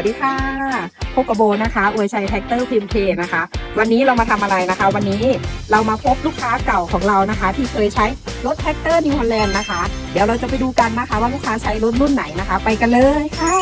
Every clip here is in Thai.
วัสดีค่ะพบกับโบนะคะอวยชัยแท็กเตอร์พิมเคนะคะ วันนี้เรามาทำอะไรนะคะ วันนี้เรามาพบลูกค้าเก่าของเรานะคะ ที่เคยใช้รถแท็กเตอร์นิวฮอลแลนด์นะคะ เดี๋ยวเราจะไปดูกันนะคะ ว่าลูกค้าใช้รถรุ่นไหนนะคะ ไปกันเลยค่ะ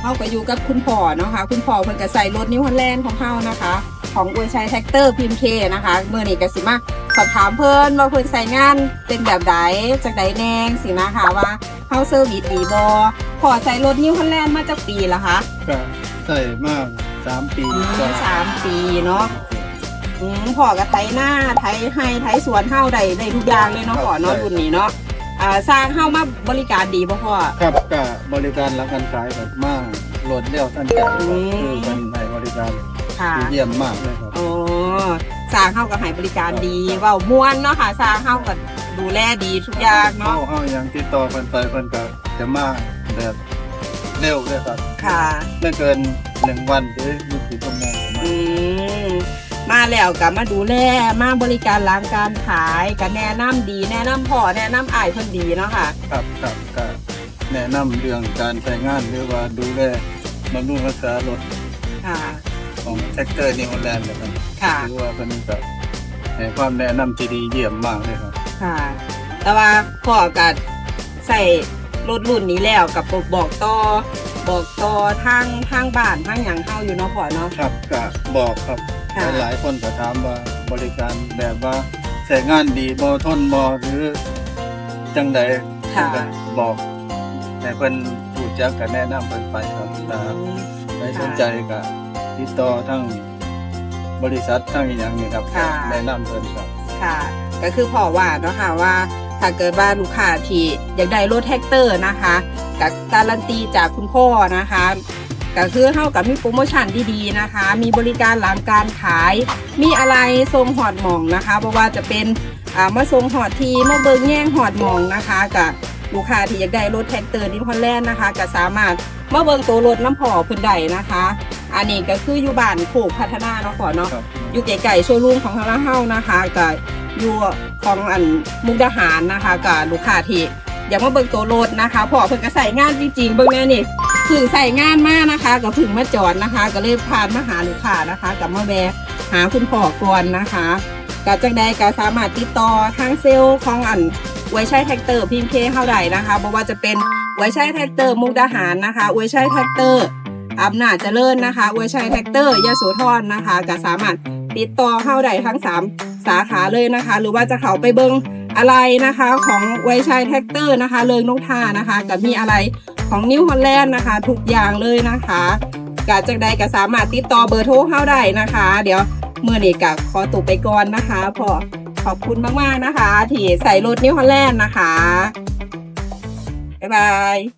เข้าก็อยู่กับคุณพ่อเนาะคะ คุณพ่อเพิ่นก็ใส่รถนิวฮอลแลนด์ของเขานะคะ ของอวยชัยแท็กเตอร์พิมเคนะคะเมื่อนี้กสิมา สอบถามเพิ่นว่าเพิ่นใส่งานเป็นแบบใดจากใดแนงสินะคะว่าเฮาเซอร์วิสดีบ่พอใส่รถนิวฮอลแลนด์มาจากปีละคะก็ใส่มากสามปีอืมก็สามปีเนาะอืมพอก็ไถหน้าไถให้ไถสวนเฮาได้ได้ทุกอย่างเลยเนาะพอเนาะรุ่นนี้เนาะอ่าสร้างเฮามาบริการดีบ่พ่อ ครับก็บริการรับการขายแบบมากโหลดเร็วทันใจครับอืม คือเป็นให้บริการค่ะที่เยี่ยมมากเลยครับ อ๋อ สร้างเฮาก็ให้บริการดีเว้าม่วนเนาะค่ะสร้างเฮาก็ดูแลดีทุกอย่างเข้าเนาะเข้ายังติดต่อเพิ่นไปเพิ่นก็จะมาแบบเร็วเลยครับค่ะ ไม่เกินหนึ่งวันหรือยี่สิบชั่วโมงประมาณอืมมาแล้วกับมาดูแลมาบริการล้างการขายกับแนะนำดีแนะนำพ่อแนะนำอ้ายเพิ่นดีเนาะค่ะครับครับก็แนะนำเรื่องการใช้งานหรือว่าดูแลบำรุงรักษารถค่ะ ของแท็กเตอร์นิวฮอลแลนด์นะครับค่ะ ถือว่าเป็นแบบให้ความแนะนำที่ดีเยี่ยมมากเลยครับ ค่ะ แต่ว่าพ่อก็ใส่รถรุ่นนี้แล้วกับบอกต่อบอกต่อทางทางบ้านทางหยังเฮาอยู่เนาะพ่อเนาะ ครับก็บอกครับค่ะ หลายๆคนก็ถามว่าบริการแบบว่าใช้งานดีบ่ทนบ่หรือจังใดค่ะ ก็บอกแต่เพิ่นรู้จักก็แนะนำเพิ่นไปครับถ้าใครสนใจก็ ติดต่อทั้งบริษัททั้งอหย่างนี้ครับค่ะ แนะนำเพิ่นครับ ค่ะ ก็คือพ่อว่าเนาะค่ะว่าถ้าเกิดว่าลูกค้าที่อยากได้รถแท็กเตอร์นะคะกับการันตีจากคุณพ่อนะคะก็คือเท่ากับมีโปรโมชั่นดีๆนะคะ มีบริการหลังการขาย มีอะไรทรงหอดหมองนะคะเพราะว่าจะเป็นอ่ามาทรงหอดทีมาเบิงแย่งหอดหมองนะคะกับลูกค้าที่อยากได้รถแท็กเตอร์นิวฮอลแลนด์นะคะก็สามารถมาเบิงตัวรถน้ำพอเพื้นใดนะคะ อันนี้ก็คืออยู่บ้านโขกพัฒนาเนาะขอเนาะครับอยู่ไกลๆโชว์รูมของทางร้านเฮานะคะกับอยู่ของอันมุกดาหารนะคะกับลูกค้าที่อยากมาเบิ่งตัวรถนะคะพอเพิ่นก็ใส่งานจริงๆเบิ่งแน่นี่เพึ่งใส่งานมากนะคะกับพึ่งมาจอดนะคะ ก็เลยพานมาหาลูกค้านะคะกับมาแวะหาคุณพ่อก่อนนะคะก็จังใดก็สามารถติดต่อทางเซลล์ของอันไว้ใช้แท็กเตอร์พิมพ์เคเฮาได้นะคะบ่ว่าจะเป็นไว้ใช้แท็กเตอร์มุกดาหารนะคะไว้ใช้แท็กเตอร์ อำนาจเจริญนะคะไว้ใช้แท็กเตอร์ยโสธรนะคะก็สามารถติดต่อเข้าได้ทั้ง 3 สาขาเลยนะคะ หรือว่าจะเขาไปเบิงอะไรนะคะของไวชัยแท็กเตอร์นะคะ เลิงนกทานะคะกับมีอะไรของนิวฮอลแลนด์นะคะ ทุกอย่างเลยนะคะกาจากใดก็สามารถติดต่อเบอร์โทรเข้าได้นะคะ เดี๋ยวเมื่อนี้กขอตัวไปก่อนนะคะพอขอบคุณมากๆนะคะ ที่ใส่รถนิวฮอลแลนด์นะคะ บ๊ายบาย